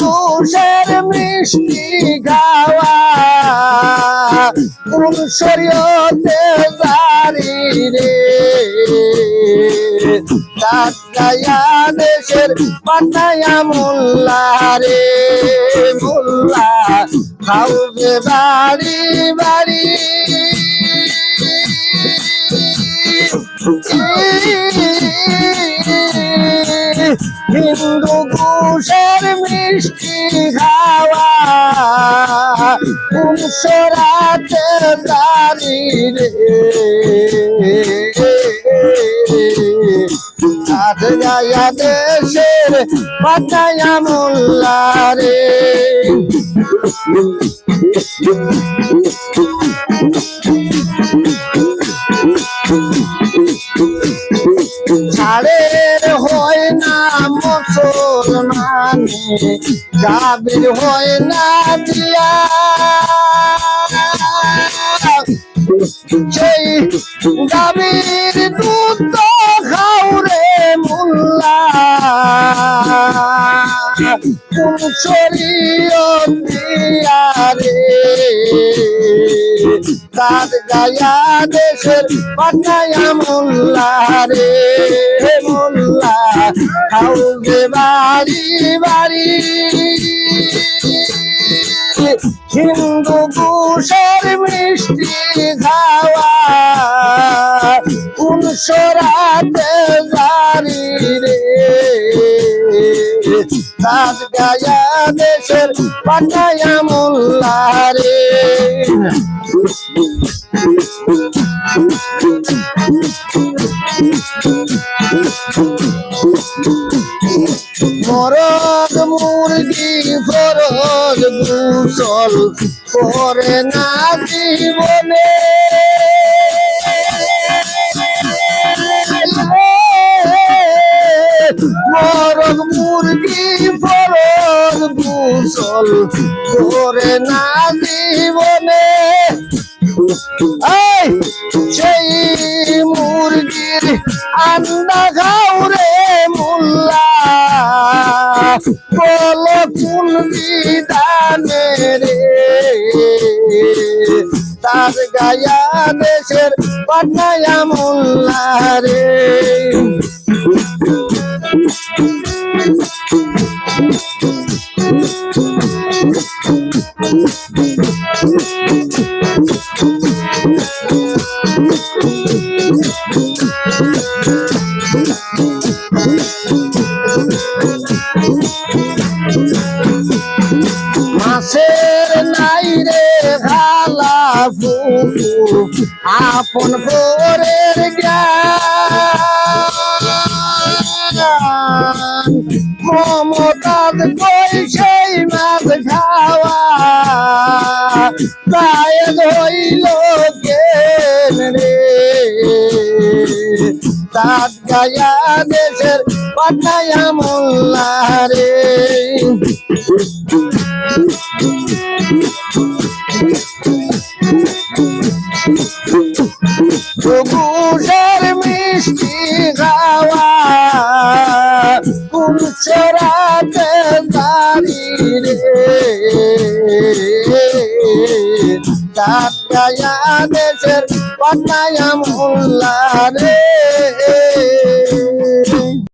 ঘুষের মিষ্টি খাওয়া, কোন শরীয়তে জারি রে। গায়া দেশের পাতায়া মোল্লা রে। মোল্লা খাওবে বাড়ি বাড়ি। হিন্দু ঘুষের মিষ্টি খাওয়া পুরুষরাতে জারি রে। দেশের পাতায়া মোল্লা রে মুসলমানে গাবির হয় না দিয়া। সেই গাবির দুধ তো খাও রে মোল্লা। শরীয় দিয়া রে কাদ গায়া দেশের পাঠায়া মোল্লা রে মোল্লা খাওগে বাড়ি বাড়ি। হিন্দু কুশের মিষ্টি কাদ গায়া দেশের পাঠায়া মোল্লা রে মরদ মুরগি ফরজ গুসল করে না জীবনে মরদ মুরগি ফরজ গুসল করে না জীবনে। সেই মুরগির আন্ডা খাও রে মোল্লা। বল কোন বিধানে রে। তার গায়া দেশের পাঠায়া মোল্লা রে। মাসের নাই রে খালা ফুকু আপন পরের জ্ঞান মমতাজ কই সেই মাছ খাওয়া তাই হইল কেন রে? তাত গায়া দেশের পাঠায়া মোল্লা রে। সবুজের কুমচরাতে দাঁড়ি রে দেশের পাঠায়া মোল্লা রে।